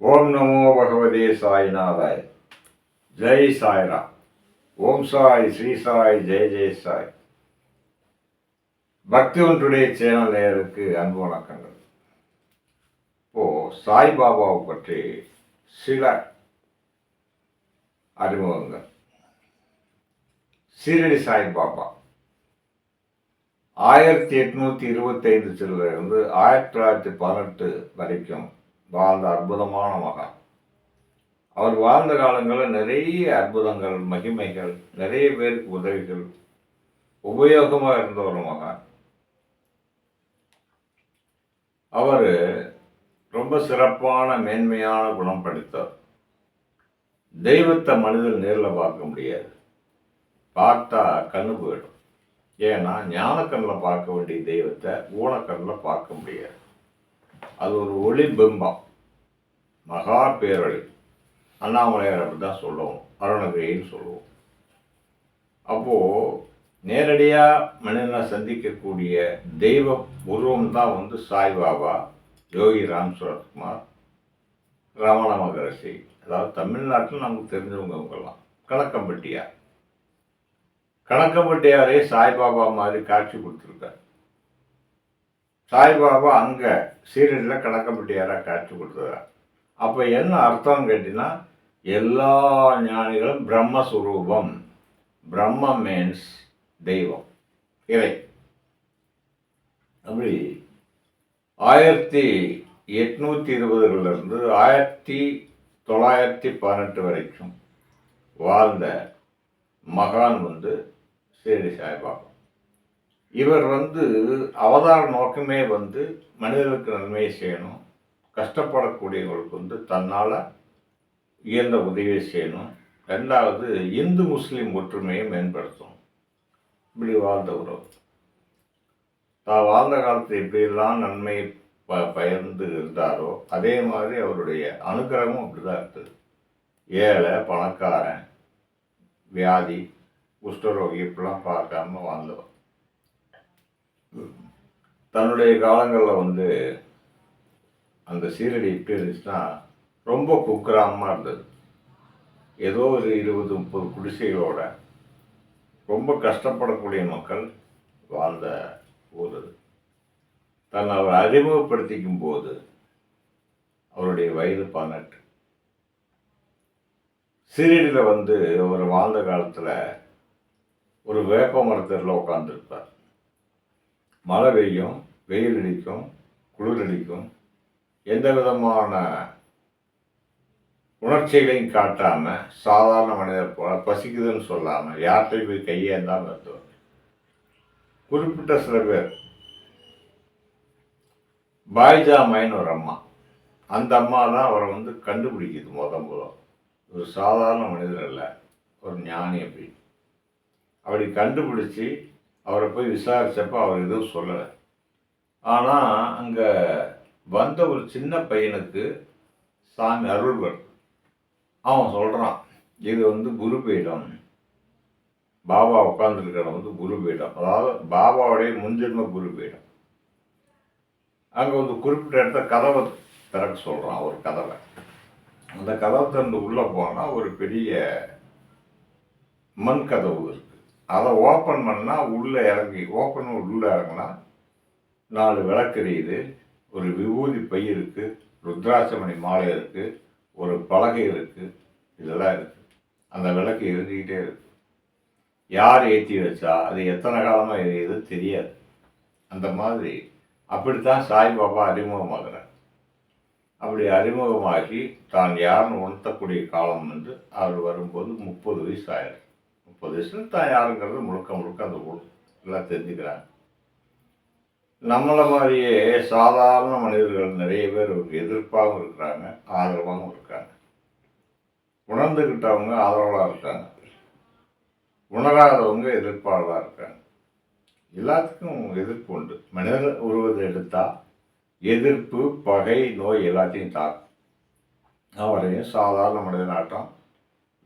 ஓம் நமோ பகவதே சாய்நாதாய். ஜெய் சாய்ரா ஓம் சாய் ஸ்ரீ சாய் ஜெய் ஜெய் சாய். பக்தி ஒன்றுடைய சேனல் நேயருக்கு அன்பு வணக்கங்கள். இப்போ சாய்பாபாவை பற்றி சில அறிமுகங்கள். சீரடி சாய்பாபா ஆயிரத்தி எட்நூத்தி இருபத்தைந்து சிலிருந்து ஆயிரத்தி தொள்ளாயிரத்தி பதினெட்டு வரைக்கும் வாழ்ந்த அற்புதமான மகான். அவர் வாழ்ந்த காலங்களில் நிறைய அற்புதங்கள் மகிமைகள் நிறைய பேருக்கு உதவிகள் உபயோகமாக இருந்த ஒரு மகான். அவர் ரொம்ப சிறப்பான மேன்மையான குணம் படித்தார். தெய்வத்தை மனிதன் நேரில் பார்க்க முடியாது. பார்த்தா கண்ணு போயிடும். ஏன்னா ஞானக்கண்ணில் பார்க்க வேண்டிய தெய்வத்தை ஊனக்கண்ணில் பார்க்க முடியாது. அது ஒரு ஒளி பிம்பம். மகா பேரொளி. அண்ணாமலையார் அப்படி தான் சொல்லுவோம். அருணகிரின்னு சொல்லுவோம். அப்போது நேரடியாக மனிதனை சந்திக்கக்கூடிய தெய்வ உருவம் தான் வந்து சாய்பாபா யோகி ராம் சுரத்குமார் ரமண மகரிஷி. அதாவது தமிழ்நாட்டில் நமக்கு தெரிஞ்சவங்க அவங்கெல்லாம் கணக்கம்பட்டியார் கணக்கம்பட்டியாரே சாய்பாபா மாதிரி காட்சி கொடுத்துருக்கார். சாய்பாபா அங்கே சீரடியில் கணக்கம்பட்டியாராக காட்சி கொடுத்துருக்கார் அப்போ என்ன அர்த்தம் கேட்டிங்கன்னா எல்லா ஞானிகளும் பிரம்மஸ்வரூபம் பிரம்ம மீன்ஸ் தெய்வம். இறை. அப்படி ஆயிரத்தி எட்நூற்றி இருபதுகளிலிருந்து ஆயிரத்தி தொள்ளாயிரத்தி பதினெட்டு வரைக்கும் வாழ்ந்த மகான் வந்து சீரடி சாய்பாபா. இவர் வந்து அவதார நோக்கமே வந்து மனிதர்களுக்கு நன்மையை செய்யணும் கஷ்டப்படக்கூடியவங்களுக்கு வந்து தன்னால் இயன்ற உதவியை செய்யணும். ரெண்டாவது இந்து முஸ்லீம் ஒற்றுமையை மேம்படுத்தும் இப்படி வாழ்ந்த உறவு. தான் வாழ்ந்த காலத்தில் எப்படியெல்லாம் நன்மை ப பயந்து இருந்தாரோ அதே மாதிரி அவருடைய அனுகிரகமும் அப்படிதான் இருக்குது ஏழை பணக்காரன் வியாதி குஷ்டரோகி இப்படிலாம் பார்க்காம வாழ்ந்தவர். தன்னுடைய காலங்களில் வந்து அந்த சீரடி எப்படி இருந்துச்சுன்னா ரொம்ப குக்கிராமமாக இருந்தது. ஏதோ ஒரு இருபது முப்பது குடிசைகளோட ரொம்ப கஷ்டப்படக்கூடிய மக்கள் வாழ்ந்த ஊர் தன்னை அவர் அறிமுகப்படுத்திக்கும் போது அவருடைய வயது பதினெட்டு. சீரடியில் வந்து அவர் வாழ்ந்த காலத்தில் ஒரு வேப்ப மரத்தில் உட்காந்துருப்பார் மழை பெய்யும் வெயில் அடிக்கும் குளிர் அடிக்கும். எந்த விதமான உணர்ச்சிகளையும் காட்டாமல் சாதாரண மனிதர் போல பசிக்குதுன்னு சொல்லாமல் யார்கிட்டையும் போய் கையேந்தாமல் இருந்தவர் குறிப்பிட்ட சில பேர். பாய்ஜாமைன்னு ஒரு அம்மா. அந்த அம்மா தான் அவரை வந்து கண்டுபிடிக்குது முத முதல். ஒரு சாதாரண மனிதர் இல்லை ஒரு ஞானி அப்படி. அப்படி கண்டுபிடிச்சி அவரை போய் விசாரித்தப்போ அவர் எதுவும் சொல்லலை. ஆனால் அங்கே வந்த ஒரு சின்ன பையனுக்கு சாமி அருள்வர் அவன் சொல்கிறான் இது வந்து குரு பீடம் பாபா உட்காந்துருக்கிற வந்து குரு பீடம் அதாவது பாபாவுடைய முன்ஜென்ம குரு பீடம் அங்கே வந்து குறிப்பிட்ட இடத்த கதவை திறக்க சொல்கிறான் ஒரு கதவை. அந்த கதவை திறந்து உள்ளே போனால் ஒரு பெரிய மண் கதவு இருக்குது அதை ஓப்பன் பண்ணால் உள்ளே இறங்கி ஓப்பன் உள்ளே இறங்கினா நாலு விளக்கு எரியுது ஒரு விபூதி பை இருக்குது ருத்ராட்சமணி மாலை இருக்குது ஒரு பலகை இருக்குது இதெல்லாம் இருக்குது அந்த விளக்கு எரிஞ்சிக்கிட்டே இருக்கு. யார் ஏற்றி வச்சா அது எத்தனை காலமாக எரியுது தெரியாது. அந்த மாதிரி அப்படித்தான் சாய்பாபா அறிமுகமாகிறார். அப்படி அறிமுகமாகி தான் யாருன்னு உணர்த்தக்கூடிய காலம் வந்து அவர் வரும்போது முப்பது வயசு ஆயிருக்கு. முப்பது தான் யாருங்கிறது முழுக்க முழுக்க அந்த எல்லாம் தெரிஞ்சுக்கிறாங்க. நம்மளை மாதிரியே சாதாரண மனிதர்கள் நிறைய பேர் இவருக்கு எதிர்ப்பாகவும் இருக்கிறாங்க ஆதரவாகவும் இருக்காங்க. உணர்ந்துக்கிட்டவங்க ஆதரவாக இருக்காங்க. உணராதவங்க எதிர்ப்பாளராக இருக்காங்க. எல்லாத்துக்கும் எதிர்ப்பு உண்டு. மனிதர் உருவத்தை எடுத்தால் எதிர்ப்பு பகை நோய் எல்லாத்தையும் தாக்கும். அவரையும் சாதாரண மனிதனாட்டம்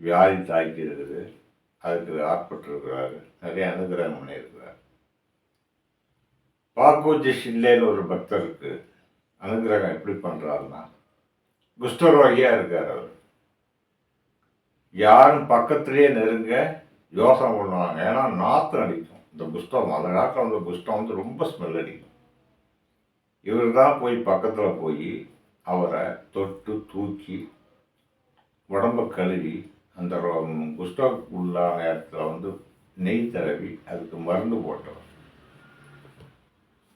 வியாதி தாக்கி இருக்குது அதுக்கு ஆட்பட்டிருக்கிறாரு. நிறைய அனுகிரகம் பண்ணியிருக்கிறார். பாக்கோஜி ஷில்லேன்னு ஒரு பக்தருக்கு அனுகிரகம் எப்படி பண்ணுறாருன்னா குஷ்டரோகியாக இருக்கார் அவர். யாரும் பக்கத்துலேயே நெருங்க யோசனை பண்ணுவாங்க. ஏன்னா நாற்று அடிக்கும். இந்த புஸ்தகம் அந்த காலத்தில் வந்து புஸ்தகம் வந்து ரொம்ப ஸ்மெல் அடிக்கும். இவர் தான் போய் பக்கத்தில் போய் அவரை தொட்டு தூக்கி உடம்ப கழுவி அந்த குஸ்டாக் உள்ளான இடத்துல வந்து நெய் தடவி அதுக்கு மருந்து போட்டோம்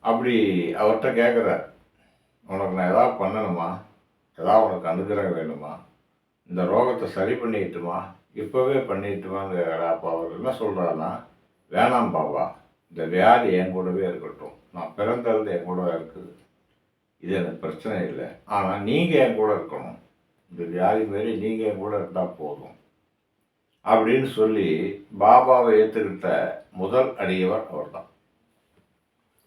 அப்படி அவர்கிட்ட கேட்குறார் உனக்கு நான் எதாவது பண்ணணுமா? எதாவது உனக்கு அனுகிரகம் வேணுமா? இந்த ரோகத்தை சரி பண்ணிட்டுமா? இப்போவே பண்ணிட்டுமான்னு அப்போ அவர் என்ன சொல்கிறாருன்னா வேணாம் பாபா இந்த வியாதி என் கூடவே இருக்கட்டும். நான் பிறந்தது என் கூட இருக்குது இது எனக்கு பிரச்சனை இல்லை. ஆனால் நீங்கள் என் கூட இருக்கணும். இந்த வியாதி மாரி நீங்கள் என் கூட இருந்தால் போதும். அப்படின்னு சொல்லி பாபாவை ஏற்றுக்கிட்ட முதல் அடியவர் அவர் தான்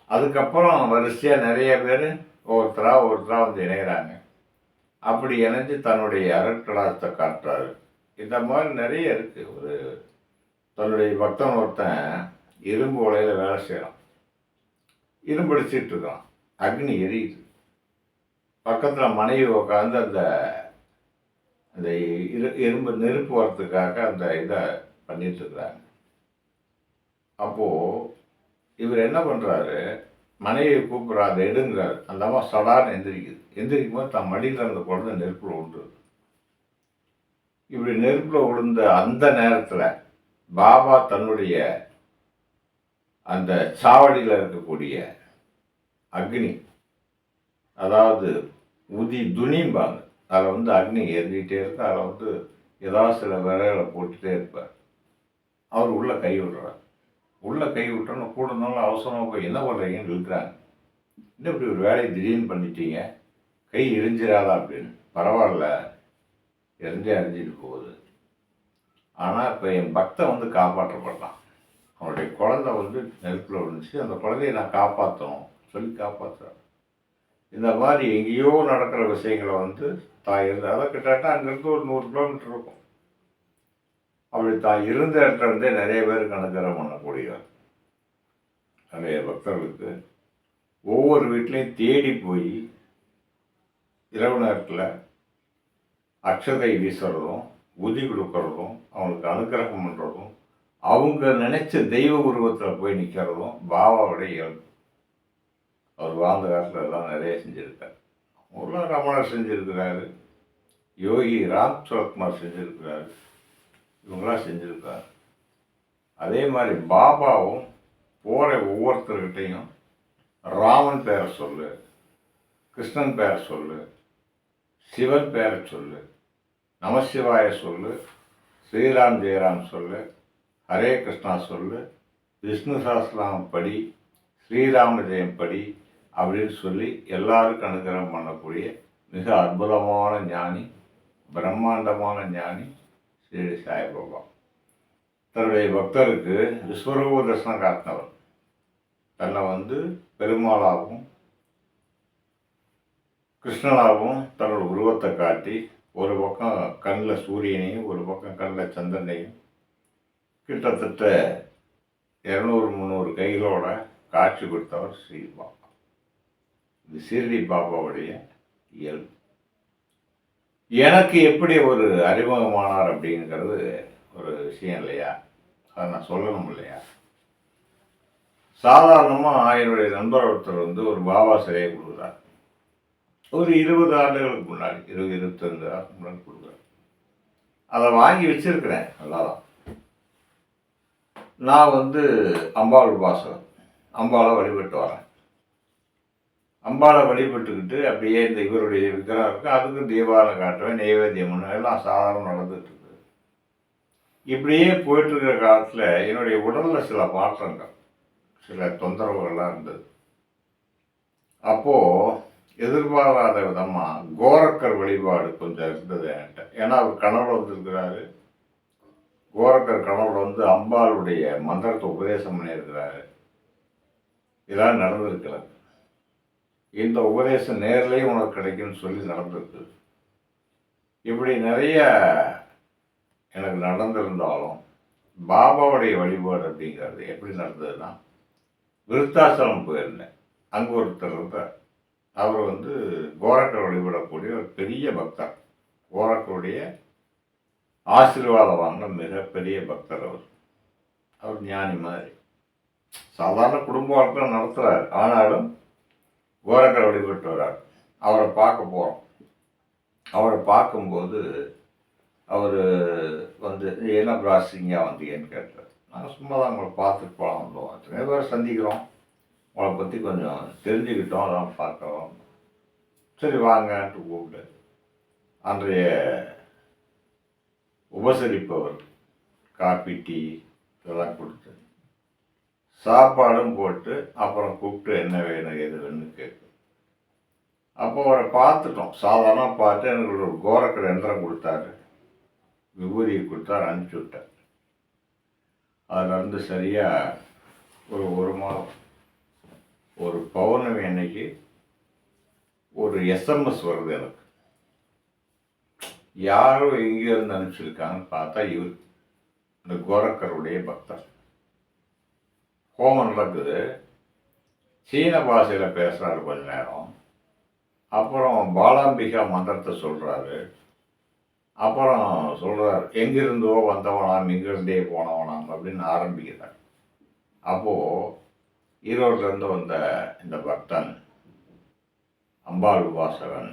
அதுக்கப்புறம் வரிசையாக நிறைய பேர் ஒவ்வொருத்தராக ஒருத்தராக வந்து இணைகிறாங்க அப்படி இணைஞ்சு தன்னுடைய அருட்கலாசத்தை காட்டுறாரு. இந்த மாதிரி நிறைய இருக்குது ஒரு தன்னுடைய பக்தன் ஒருத்தன் இரும்பு உலையில் வேலை செய்கிறான் இரும்பு அடிச்சிட்டு இருக்கான். அக்னி எரியுது. பக்கத்தில் மனைவி உட்காந்து அந்த அந்த இரு இரும்பு நெருப்பு வரத்துக்காக அந்த இதை பண்ணிட்டு இருக்கிறாங்க அப்போது இவர் என்ன பண்ணுறாரு மனைவியை கூப்பிட்றா அதை எடுங்கிறார். அந்த அம்மா சடான்னு எந்திரிக்குது. எந்திரிக்கும் போது தன் மடியில் அந்த குழந்தை நெருப்பில் விழுந்துருது இப்படி நெருப்பில் விழுந்த அந்த நேரத்தில் பாபா தன்னுடைய அந்த சாவடியில் இருக்கக்கூடிய அக்னி அதாவது உதி துணிம்பாங்க. அதில் வந்து அக்னி எரிஞ்சிட்டே இருக்கு. அதில் வந்து ஏதாவது சில விரைகளை போட்டுட்டே இருப்பார். அவர் உள்ளே கை விடுறார். உள்ளே கை விட்டோன்னு கூட இருந்தாலும் அவசரமாக போய் என்ன பண்ணுறீங்கன்னு இருக்கிறாங்க என்ன இப்படி ஒரு வேலையை திடீர்னு பண்ணிட்டீங்க? கை எரிஞ்சிடாதா அப்படின்னு. பரவாயில்ல. எரிஞ்சே எரிஞ்சிட்டு போகுது. ஆனால் இப்போ என் பக்தன் வந்து காப்பாற்றப்பட்டான். அவனுடைய குழந்தை வந்து நெருப்பில் விழுந்துச்சு. அந்த குழந்தைய நான் காப்பாற்றணும் சொல்லி காப்பாற்றுறேன் இந்த மாதிரி எங்கேயோ நடக்கிற விஷயங்களை வந்து தான் இருந்த அதை கிட்டத்தட்ட அங்கேருந்து ஒரு நூறு கிலோமீட்டர் இருக்கும். அப்படி தான் இருந்த இடத்துல இருந்தே நிறைய பேருக்கு அனுகிரகம் பண்ணக்கூடியவர். நிறைய பக்தர்களுக்கு ஒவ்வொரு வீட்லேயும் தேடி போய் இரவு நேரத்தில் அக்ஷதை வீசுறதும் உதி கொடுக்கறதும் அவங்களுக்கு அனுகிரகம் பண்ணுறதும் அவங்க நினைச்ச தெய்வ உருவத்தில் போய் நிற்கிறதும் பாபாவுடைய இயல்பு. அவர் வாழ்ந்த காலத்தில் எல்லாம் நிறைய செஞ்சுருக்கார். உள்ள ரமணர் செஞ்சுருக்கிறாரு. யோகி ராம் சரத்குமார் செஞ்சுருக்கிறாரு. இவங்களாம் செஞ்சுருக்காரு. அதே மாதிரி பாபாவும் போகிற ஒவ்வொருத்தர்கிட்டையும் ராமன் பேரை சொல்லு கிருஷ்ணன் பேரை சொல்லு சிவன் பேரை சொல்லு நமசிவாய சொல்லு ஸ்ரீராம் ஜெயராம் சொல்லு ஹரே கிருஷ்ணா சொல்லு விஷ்ணு சஹஸ்ரநாமம் படி ஸ்ரீராம ஜெயம் படி அப்படின்னு சொல்லி எல்லாருக்கும் அனுகிரகம் பண்ணக்கூடிய மிக அற்புதமான ஞானி பிரம்மாண்டமான ஞானி ஸ்ரீ சாய்பாபா. தன்னுடைய பக்தருக்கு விஸ்வரூப தரிசனம் காட்டினவர். தன்னை வந்து பெருமாளாகவும் கிருஷ்ணனாகவும் தன்னோட உருவத்தை காட்டி ஒரு பக்கம் கண்ணில் சூரியனையும் ஒரு பக்கம் கண்ணில் சந்திரனையும் கிட்டத்தட்ட இரநூறு முந்நூறு கைகளோட காட்சி கொடுத்தவர் ஸ்ரீபா இது ஷீரடி பாபாவுடைய இயல்பு. எனக்கு எப்படி ஒரு அறிமுகமானார் அப்படிங்கிறது ஒரு விஷயம் இல்லையா? அதை நான் சொல்லணும் இல்லையா? சாதாரணமாக என்னுடைய நண்பர் ஒருத்தர் வந்து ஒரு பாபா சிலையை கொடுக்குறார். ஒரு இருபது ஆண்டுகளுக்கு முன்னாடி இருபது இருபத்தஞ்சு ஆண்டுக்கு முன்னாடி கொடுக்குறார். அதை வாங்கி வச்சிருக்கிறேன் நல்லாதான் நான் வந்து அம்பாள் உபாசகம் அம்பாளை வழிபட்டு வரேன். அம்பாளை வழிபட்டுக்கிட்டு அப்படியே இந்த இவருடைய விக்கிரகம் இருக்குது அதுக்கு தீபாவளி காட்டுவேன் நெய்வேத்தியம் எல்லாம் சாதாரணம் நடந்துட்டு இருக்கு இப்படியே போயிட்டுருக்கிற காலத்தில் என்னுடைய உடலில் சில மாற்றங்கள் சில தொந்தரவுகள்லாம் இருந்தது. அப்போது எதிர்பாராத விதமாக கோரக்கர் வழிபாடு கொஞ்சம் இருந்தது என்கிட்ட. ஏன்னா அவர் கனவுல வந்திருக்கிறாரு. கோரக்கர் கனவுல வந்து அம்பாளுடைய மந்திரத்தை உபதேசம் பண்ணியிருக்கிறாரு. இதெல்லாம் நடந்திருக்கிறது இந்த உபதேசம் நேர்லேயே உனக்கு கிடைக்கும்னு சொல்லி நடந்திருக்கு. இப்படி நிறைய எனக்கு நடந்திருந்தாலும் பாபாவுடைய வழிபாடு அப்படிங்கிறது எப்படி நடந்ததுன்னா விருத்தாசலம் போயிருந்தேன். அங்கே ஒருத்தர் இருந்தார் அவர் வந்து கோரக்கர் வழி வழிபடக்கூடிய ஒரு பெரிய பக்தர். கோரக்கருடைய ஆசீர்வாதம் வாங்கின மிகப்பெரிய பக்தர் அவர். அவர் ஞானி மாதிரி. சாதாரண குடும்ப வாழ்க்கை நடத்துகிறார் ஆனாலும் கோரக்கரை வழிபட்டு வரார் அவரை பார்க்க போகிறோம் அவரை பார்க்கும்போது அவர் வந்து என்ன பிராசிங்காக வந்தீங்கன்னு கேட்டார். நாங்கள் சும்மா தான் உங்களை பார்த்துட்டு போகலாம் வந்தோம். எத்தனை பேர் சந்திக்கிறோம். உங்களை பற்றி கொஞ்சம் தெரிஞ்சுக்கிட்டோம் அதெல்லாம் பார்க்கலாம். சரி வாங்கன்ட்டு கூப்பிட்டு அன்றைய உபசரிப்பவர் காப்பி டீ இதெல்லாம் கொடுத்து சாப்பாடும் போட்டு அப்புறம் கூப்பிட்டு என்ன வேணும் எது வேணும்னு கேட்கும். அப்போ அவரை பார்த்துட்டோம். சாதாரணமாக பார்த்து எனக்கு ஒரு கோரக்கர் எந்திரம் கொடுத்தாரு. விபூதியை கொடுத்தாரு அனுப்பிச்சி விட்டார். அதில் சரியாக ஒரு ஒரு மாதம் ஒரு பௌர்ணமி அன்னைக்கு ஒரு எஸ்எம்எஸ் வருது எனக்கு. யாரோ எங்கேருந்து அனுப்பிச்சிருக்காங்கன்னு பார்த்தா இவர் இந்த கோரக்கருடைய பக்தர். ஹோமம் நடக்குது சீன பாஷையில் பேசுகிறாரு கொஞ்ச நேரம். அப்புறம் பாலாம்பிகா மந்திரத்தை சொல்கிறாரு அப்புறம் சொல்கிறார் எங்கிருந்தோ வந்தவனாம் இங்கிருந்தே போனவனாம் அப்படின்னு ஆரம்பிக்கிறார். அப்போது ஈரோட்டிலேருந்து வந்த இந்த பக்தன் அம்பாள் உபாசகன்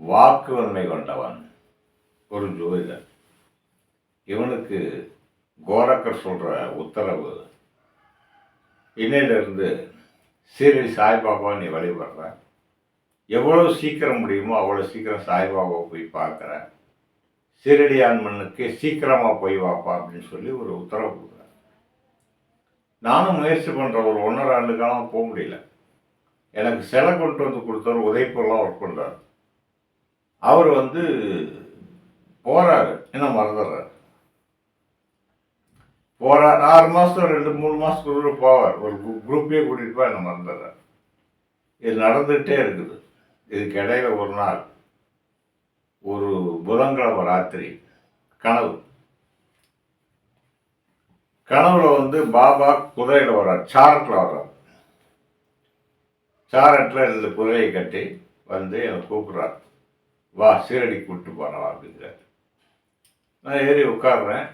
வாக்குவன்மை கொண்டவன் ஒரு ஜோதிடர். இவனுக்கு கோரக்கர் சொல்கிற உத்தரவு இன்னையிலிருந்து சீரடி சாய்பாபா நீ வழிபடுற. எவ்வளோ சீக்கிரம் முடியுமோ அவ்வளோ சீக்கிரம் சாய்பாபா போய் பார்க்குற. சீரடியான் மண்ணுக்கு சீக்கிரமாக போய் வாப்பா அப்படின்னு சொல்லி ஒரு உத்தரவு கொடுக்குறார் நானும் முயற்சி பண்ணுற ஒரு ஒன்றரை ஆண்டு காலம் போக முடியல. எனக்கு சிலை கொண்டு வந்து கொடுத்தவர் உதய்பூர்லாம் ஒர்க் பண்ணுறாரு அவர் வந்து போகிறாரு என்ன மறந்துடுறாரு. போகிறார் ஆறு மாதம் ரெண்டு மூணு மாதத்துக்குள்ள போவார். ஒரு குரூப்பே கூட்டிகிட்டு போய் நான் மறந்துடுறார் இது நடந்துகிட்டே இருக்குது. இதுக்கு இடையில ஒரு நாள் ஒரு புதன்கிழமை ராத்திரி கனவு. கனவுல வந்து பாபா குதிரையில் வர்றார். சாரட்டில் வர்றார். சாரட்டில் இந்த குதிரையை கட்டி வந்து என்னை கூப்பிட்றார். வா சீரடி கூப்பிட்டு போனவா அப்படிங்கிறார். நான் ஏறி உட்காடுறேன்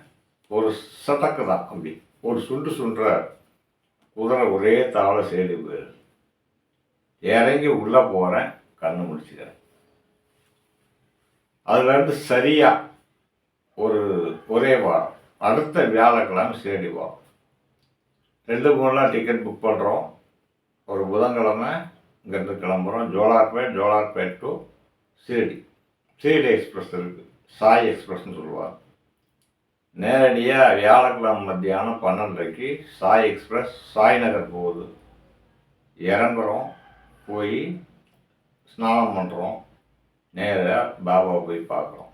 ஒரு சதக்கு தான் அப்படி ஒரு சுண்டு சுண்டுறார் குதிரை ஒரே தாவலை சேடி போயிரு இறங்கி உள்ளே போகிறேன் கண்ணு முடிச்சுக்கிறேன். அதுலேருந்து சரியாக ஒரு ஒரே வாரம். அடுத்த வியாழக்கிழமை சேடி வாரம் ரெண்டு மூணு நாள் டிக்கெட் புக் பண்ணுறோம் ஒரு புதன்கிழமை இங்கேருந்து கிளம்புறோம். ஜோலார்பேட் ஜோலார்பேட் டு சீரடி சீரடி எக்ஸ்பிரஸ் இருக்குது சாய் எக்ஸ்பிரஸ்னு சொல்லுவாங்க. நேரடியாக வியாழக்கிழமை மத்தியானம் பன்னெண்டரைக்கு சாய் எக்ஸ்பிரஸ் சாய் நகர் போகுது. இறங்குறோம் போய் ஸ்நானம் பண்ணுறோம் நேராக பாபாவை போய் பார்க்குறோம்.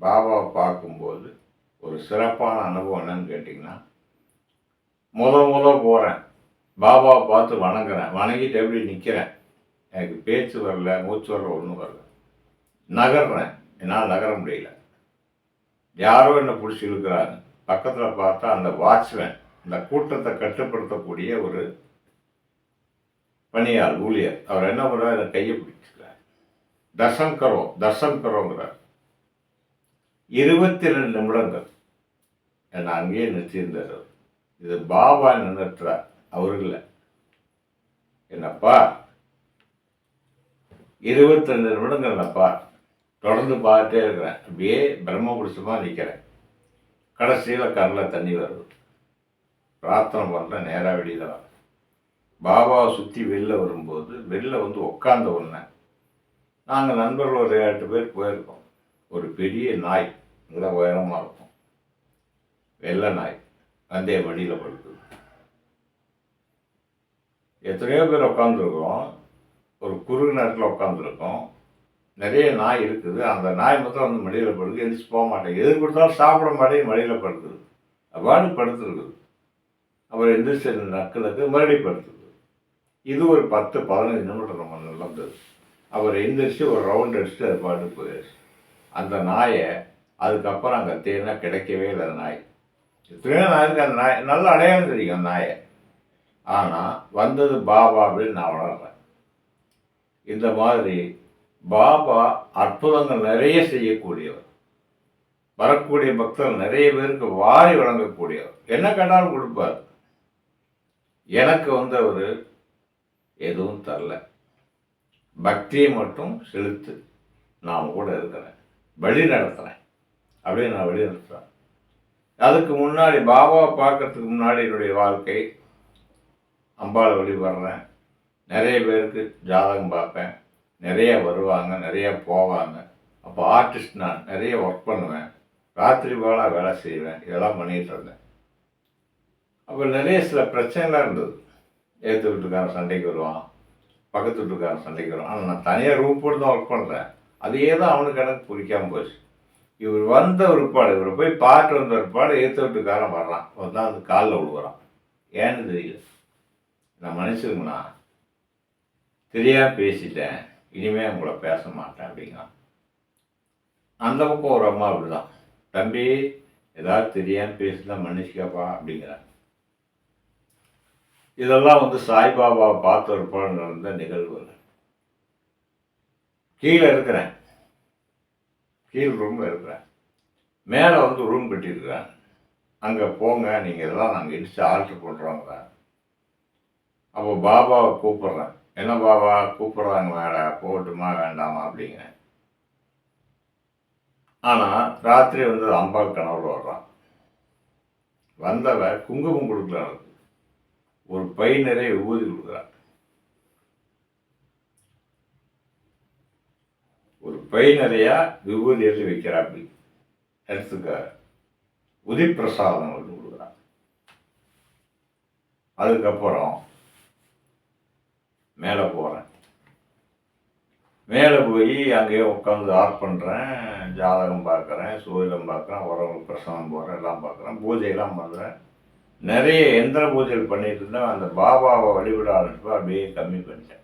பாபாவை பார்க்கும்போது ஒரு சிறப்பான அனுபவம் என்னன்னு கேட்டிங்கன்னா முத முத போகிறேன் பாபாவை பார்த்து வணங்குறேன். வணங்கிட்டு எப்படி நிற்கிறேன் எனக்கு பேச்சு வரல மூச்சு வரல ஒன்றும் வரல. நகர்றேன். என்னால் நகர முடியல. யாரோ என்னை பிடிச்சிருக்கிறாங்க பக்கத்தில் பார்த்தா அந்த வாட்ச்மேன் இந்த கூட்டத்தை கட்டுப்படுத்தக்கூடிய ஒரு பணியாள் ஊழியர். அவர் என்ன பண்ணுறார்? என்னை கையை பிடிச்சிக்கிறார். தசம் கரோ தசம் கரோங்கிறார் இருபத்தி ரெண்டு நிமிடங்கள். என்னை அங்கேயே நிறுத்தியிருந்தார் இது பாபா நின்றுறார் அவர் என்னப்பா? இருபத்தி ரெண்டு நிமிடங்கள் என்னப்பா? தொடர்ந்து பார்த்துட்டே இருக்கிறேன். அப்படியே பிரம்ம புருஷமாக நிற்கிறேன் கடைசியில் கண்ணில் தண்ணி வருது. பிரார்த்தனை பண்ணுறேன் நேராக வெளியில் வரேன் பாபாவை சுற்றி வெளில வரும்போது வெளில வந்து உட்காந்த உடனே நாங்கள் நண்பர்கள் ஒரு எட்டு பேர் போயிருக்கோம். ஒரு பெரிய நாய் இங்கே உயரமாக இருக்கும். வெள்ளை நாய் வந்தே வழியில் படுக்குது எத்தனையோ பேர் உட்காந்துருக்கோம் ஒரு குறுகு நேரத்தில் உட்காந்துருக்கோம் நிறைய நாய் இருக்குது. அந்த நாய் மட்டும் வந்து மடியில் படுது. எழுந்துச்சு போக மாட்டேங்குது. எது கொடுத்தாலும் சாப்பிட மாட்டேங்குது. மடியில் படுத்துது அவ்வாறு படுத்துருக்குது. அப்புறம் எந்திரிச்சு நக்குனுக்கு மறுபடியும் படுத்துது இது ஒரு பத்து பதினஞ்சு நிமிடம் நம்ம நடந்தது அவர் எந்திரிச்சு ஒரு ரவுண்ட் அடிச்சுட்டு அது பாட்டு போயிடுச்சு. அந்த நாயை அதுக்கப்புறம் அங்கே தேனா கிடைக்கவே இல்லை அந்த நாய். எத்தனையோ நாய்க்கு அந்த நாய் நல்ல அடையாளம் தெரியும் அந்த நாயை. ஆனால் வந்தது பாபா அப்படின்னு நான் வளர்கிறேன் இந்த மாதிரி பாபா அற்புதங்கள் நிறைய செய்யக்கூடியவர். வரக்கூடிய பக்தர்கள் நிறைய பேருக்கு வாரி வழங்கக்கூடியவர். என்ன கேட்டாலும் கொடுப்பார். எனக்கு வந்து அவர் எதுவும் தரல. பக்தியை மட்டும் செலுத்து. நான் கூட இருக்கிறேன். வழி நடத்துகிறேன் அப்படின்னு நான் வழி நடத்துகிறேன் அதுக்கு முன்னாடி பாபாவை பார்க்கறதுக்கு முன்னாடி என்னுடைய வாழ்க்கை. அம்பாளை வழிபடுறேன் நிறைய பேருக்கு ஜாதகம் பார்ப்பேன். நிறைய வருவாங்க நிறைய போவாங்க. அப்போ ஆர்டிஸ்ட் நான் நிறைய ஒர்க் பண்ணுவேன். ராத்திரி போல வேலை செய்வேன். இதெல்லாம் பண்ணிகிட்டு இருந்தேன். அப்போ நிறைய சில பிரச்சனைலாம் இருந்தது. ஏற்று வீட்டுக்காரன் சண்டைக்கு வருவான். பக்கத்து வீட்டுக்காரன் சண்டைக்கு வருவான். ஆனால் நான் தனியாக ரூம் போட்டு தான் ஒர்க் பண்ணுறேன் அதையே தான் அவனுக்கு எனக்கு பிடிக்காமல் போச்சு. இவர் வந்த ஒருப்பாடு இவரை போய் பாட்டு வந்த ஒருப்பாடு ஏற்று வீட்டுக்காரன் வர்றான். வந்தால் அந்த காலில் விழுகிறான் ஏன்னு தெரியல. நான் மனுஷனுங்கண்ணா தெரியாமல் பேசிட்டேன். இனிமேல் உங்களை பேச மாட்டேன் அப்படிங்கிறான். அந்த பக்கம் ஒரு அம்மா அப்படிதான். தம்பி ஏதாவது தெரியாமல் பேசினா மன்னிச்சுக்கப்பா அப்படிங்கிறாங்க இதெல்லாம் வந்து சாய்பாபாவை பார்த்து ஒரு நடந்த நிகழ்வுகள் கீழே இருக்கிறேன். கீழ் ரூமில் இருக்கிறேன். மேலே வந்து ரூம் கட்டியிருக்கிறேன். அங்கே போங்க நீங்கள் இதெல்லாம் நாங்கள் இடித்து ஆல்ட்ரு பண்ணுறோங்க அப்போ பாபாவை கூப்பிட்றேன். என்ன பாபா கூப்பிட்றாங்க வேற போகட்டுமா வேண்டாமா அப்படிங்கிறேன் ஆனால் ராத்திரி வந்து அம்பாள் கனவுல வர்றான். வந்தவ குங்குமம் கொடுக்குறான். ஒரு பை நிறைய விபூதி கொடுக்குறான். ஒரு பை நிறையா விபூதி எழுதி வைக்கிறா அப்படி. எடுத்துக்க உதிப்பிரசாதம் வந்து கொடுக்குறான். அதுக்கப்புறம் மேலே போகிறேன். மேலே போய் அங்கேயே உட்காந்து ஆர்ட் பண்ணுறேன் ஜாதகம் பார்க்குறேன் சூரியலம் பார்க்குறேன் உரம் பிரசவம் போகிறேன் எல்லாம் பார்க்குறேன் பூஜையெல்லாம் பண்ணுறேன். நிறைய எந்திர பூஜைகள் பண்ணிட்டு இருந்தேன். அந்த பாபாவை வழிபட ஆரம்பிச்சு அப்படியே கம்மி பண்ணிட்டேன்.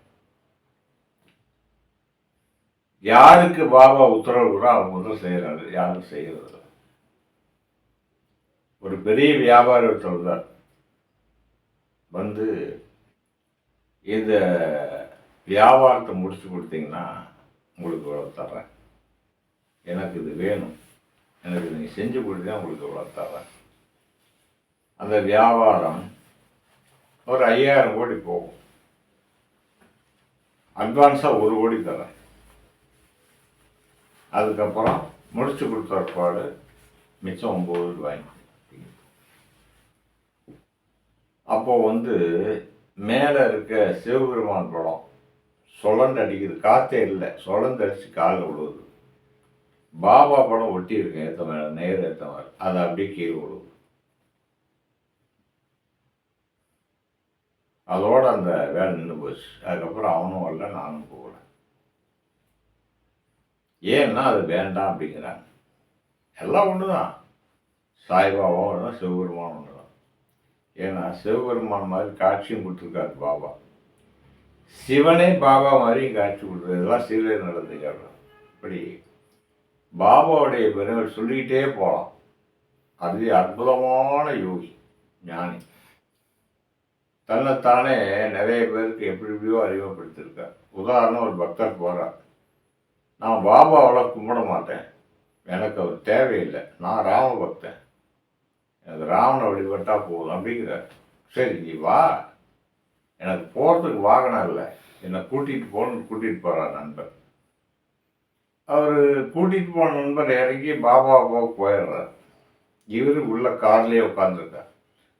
யாருக்கு பாபா உத்தரவு கூட அவங்க முதல் செய்கிறாரு யாரும் செய்கிறது ஒரு பெரிய வியாபாரி ஒருத்தர் தான் வந்து இந்த வியாபாரத்தை முடிச்சு கொடுத்தீங்கன்னா உங்களுக்கு இவ்வளோ தர்றேன். எனக்கு இது வேணும். எனக்கு நீங்கள் செஞ்சு கொடுத்தா உங்களுக்கு இவ்வளோ தர்றேன். அந்த வியாபாரம் ஒரு ஐயாயிரம் கோடி போகும். அட்வான்ஸாக ஒரு கோடி தரேன் அதுக்கப்புறம் முடிச்சு கொடுத்த பாடு மிச்சம் ஒம்பது ரூபாய் அப்போது வந்து மேலே இருக்க சிவபெருமான் படம் சுழண்டு அடிக்குது. காற்றே இல்லை. சுழந்து அடித்து காலில் விழுவுது. பாபா படம் ஒட்டி இருக்கு ஏற்ற மேலே நேர் ஏற்ற மாதிரி. அது அப்படியே கீழே விழுவுது. அதோட அந்த வேலை நின்று போச்சு. அதுக்கப்புறம் அவனும் வரல நானும் போகல. ஏன்னா அது வேண்டாம் அப்படிங்கிறாங்க. எல்லாம் ஒன்று தான் சாய்பாபாவும் ஒன்று தான் சிவபெருமானும் ஒன்று தான் ஏன்னா சிவபெருமான் மாதிரி காட்சியும் கொடுத்துருக்காரு பாபா. சிவனே பாபா மாதிரியும் காட்சி கொடுத்தது இதெல்லாம் சீரியல் இப்படி பாபாவுடைய பெருமைகள் சொல்லிக்கிட்டே போகலாம் அது அற்புதமான யோகி ஞானி. தன்னைத்தானே நிறைய பேருக்கு எப்படி எப்படியோ அறிமுகப்படுத்தியிருக்கார். உதாரணம் ஒரு பக்தர் போகிறார் நான் பாபாவை கும்பிட மாட்டேன். எனக்கு அவர் தேவையில்லை. நான் ராம பக்தன். எனக்கு ராவண வழிபட்டா போதும் அப்படிங்கிறார். சரி நீ வா. எனக்கு போகிறதுக்கு வாகனம் இல்லை. என்னை கூட்டிகிட்டு போகணும்னு கூட்டிகிட்டு போகிறார் நண்பர். அவர் கூட்டிகிட்டு போன நண்பர் இறங்கி பாபா போக போயிடுறார். இவர் உள்ள கார்லேயே உட்காந்துருக்கார்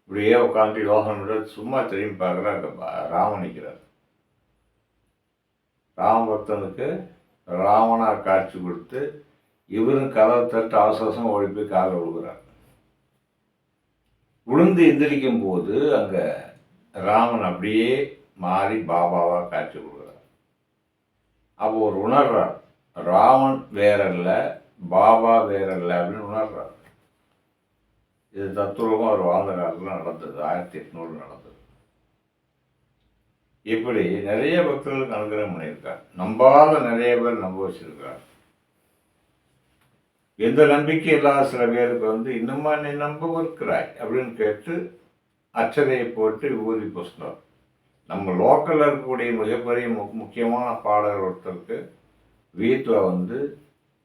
இப்படியே உட்காந்து யோசனை பண்ணிட்டு சும்மா திரும்பி பார்க்குறா அங்கே நிற்கிறார் ராமபக்தனுக்கு ராவணா காட்சி கொடுத்து இவரும் கதவை தட்டு அவசரம் ஓடி போய் காலை விழுகிறார். விழுந்து எந்திரிக்கும் போது அங்கே ராமன் அப்படியே மாறி பாபாவாக காட்சி கொடுக்குறார். அப்போ ஒரு உணர்றார் ராமன் வேறல்ல இல்லை பாபா வேறல்ல இல்லை அப்படின்னு உணர்றார். இது தத்துவமாக அவர் வாழ்ந்த காலத்தில் நடந்தது ஆயிரத்தி எட்நூறு நடந்தது. இப்படி நிறைய பக்தர்களுக்கு அனுகிரகம் பண்ணியிருக்கார். நம்பாத நிறைய பேர் நம்ப வச்சிருக்கார். எந்த நம்பிக்கை இல்லாத சில பேருக்கு வந்து இன்னுமா நீ நம்ப இருக்கிறாய் அப்படின்னு கேட்டு அச்சதையை போட்டு ஊதி பூசினார் நம்ம லோக்கலில் இருக்கக்கூடிய மிகப்பெரிய மு முக்கியமான பாடகர் ஒருத்தருக்கு வீட்டில் வந்து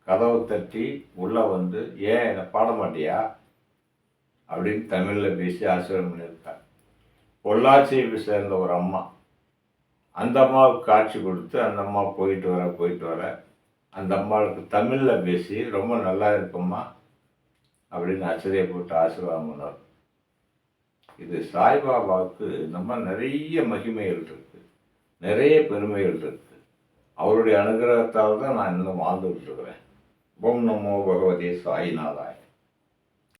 கதவை தட்டி உள்ளே வந்து ஏன் என்னை பாட மாட்டியா? அப்படின்னு தமிழில் பேசி ஆசிரியம் பண்ணியிருக்காங்க பொள்ளாச்சியை சேர்ந்த ஒரு அம்மா. அந்த அம்மாவுக்கு காட்சி கொடுத்து அந்த அம்மா போயிட்டு வர போயிட்டு வர அந்த அம்மாவுக்கு தமிழில் பேசி ரொம்ப நல்லா இருக்கும்மா அப்படின்னு ஆச்சரியப்பட்டு ஆசீர்வாதம் பண்ணார் இது சாய்பாபாவுக்கு நம்ம நிறைய மகிமைகள் இருக்கு. நிறைய பெருமைகள் இருக்கு. அவருடைய அனுகிரகத்தால் தான் நான் இன்னும் வாழ்ந்துகிட்டு இருக்கிறேன். ஓம் நமோ பகவதே சாய்நாதாய்